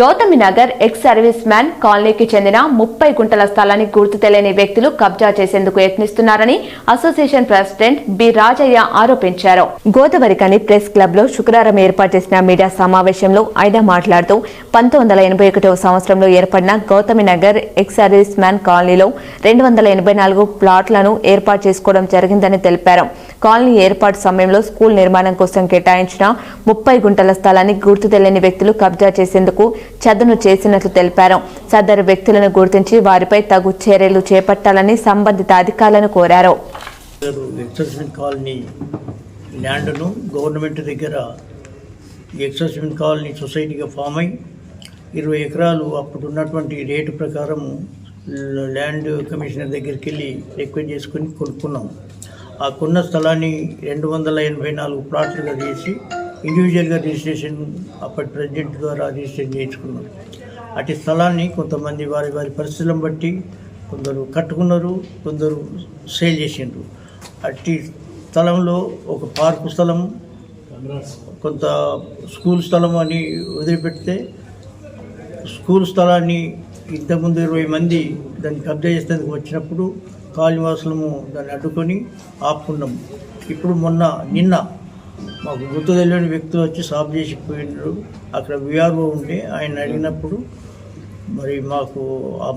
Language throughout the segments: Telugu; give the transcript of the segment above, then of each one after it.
Gautami Nagar ex serviceman కాలనీకి చెందిన ముప్పై గుంటల స్థలాన్ని గుర్తు తెలియని వ్యక్తులు కబ్జా చేసేందుకు యత్నిస్తున్నారని అసోసియేషన్ ప్రెసిడెంట్ బి రాజయ్య ఆరోపించారు. గోదావరికని ప్రెస్ క్లబ్లో శుక్రవారం ఏర్పాటు చేసిన మీడియా సమావేశంలో ఆయన మాట్లాడుతూ పంతొమ్మిది వందల ఎనభై ఒకటో సంవత్సరంలో ఏర్పడిన Gautami Nagar ex serviceman కాలనీలో రెండు వందల ఎనభై నాలుగు ప్లాట్లను ఏర్పాటు చేసుకోవడం జరిగిందని తెలిపారు. కాలనీ ఏర్పాటు సమయంలో స్కూల్ నిర్మాణం కోసం కేటాయించిన ముప్పై గుంటల స్థలాన్ని గుర్తు తెలియని వ్యక్తులు కబ్జా చేసేందుకు చదును చేసినట్లు తెలిపారు. సదరు వ్యక్తులను గుర్తించి వారిపై తగు చర్యలు చేపట్టాలని సంబంధిత అధికారులను కోరారు. కాలనీ ల్యాండ్ను గవర్నమెంట్ దగ్గర ఈ కాలనీ సొసైటీగా ఫామ్ అయి ఇరవై ఎకరాలు అప్పుడు ఉన్నటువంటి రేటు ప్రకారం ల్యాండ్ కమిషనర్ దగ్గరికి వెళ్ళి రిక్వెస్ట్ చేసుకుని కొనుక్కున్నాం. ఆ కొన్న స్థలాన్ని రెండు వందల ఎనభై నాలుగు ప్లాట్లుగా చేసి ఇండివిజువల్గా రిజిస్ట్రేషన్ అప్పటి ప్రెసిడెంట్ ద్వారా రిజిస్ట్రేషన్ చేయించుకున్నారు. అటు స్థలాన్ని కొంతమంది వారి వారి పరిస్థితులను బట్టి కొందరు కట్టుకున్నారు కొందరు సేల్ చేసిండ్రు. అట్టి స్థలంలో ఒక పార్కు స్థలం కొంత స్కూల్ స్థలం అని వదిలిపెడితే స్కూల్ స్థలాన్ని ఇంతకుముందు ఇరవై మంది దాన్ని కబ్జా చేసేందుకు వచ్చినప్పుడు కాలనివాసులము దాన్ని అడ్డుకొని ఆపుకున్నాము ఇప్పుడు మొన్న నిన్న మాకు గుర్తు తెలియని వ్యక్తులు వచ్చి సాఫ్ చేసి పోయినారు. అక్కడ విఆర్ఓ ఉంటే ఆయన అడిగినప్పుడు మరి మాకు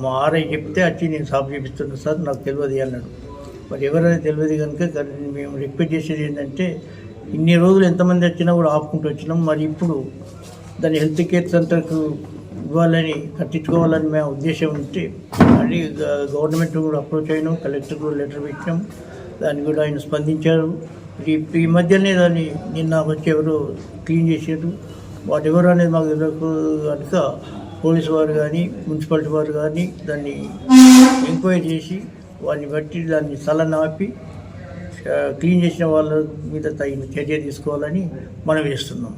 మా ఆర్ఐ చెప్తే వచ్చి నేను సాఫ్ చేపిస్తున్నా సార్ నాకు తెలియదు అన్నాడు. మరి ఎవరైనా తెలియదు కనుక మేము రిక్వెస్ట్ చేసేది ఏంటంటే ఇన్ని రోజులు ఎంతమంది వచ్చినా కూడా ఆపుకుంటూ వచ్చినాం. మరి ఇప్పుడు దాన్ని హెల్త్ కేర్ సెంటర్కు ఇవ్వాలని కట్టించుకోవాలని మేము ఉద్దేశం ఉంటే మళ్ళీ గవర్నమెంట్ కూడా అప్రోచ్ అయినాం కలెక్టర్ కూడా లెటర్ పెట్టాం. దాన్ని కూడా ఆయన స్పందించారు. ఈ ఈ మధ్యనే దాన్ని నిన్న వచ్చి ఎవరు క్లీన్ చేసారు వాటి ఎవరు అనేది మాకు తెలియదు. కనుక పోలీసు వారు కానీ మున్సిపాలిటీ వారు కానీ దాన్ని ఎంక్వైరీ చేసి వారిని బట్టి దాన్ని స్థలాన్ని ఆపి క్లీన్ చేసిన వాళ్ళ మీద తగిన చర్య తీసుకోవాలని మనం వేస్తున్నాం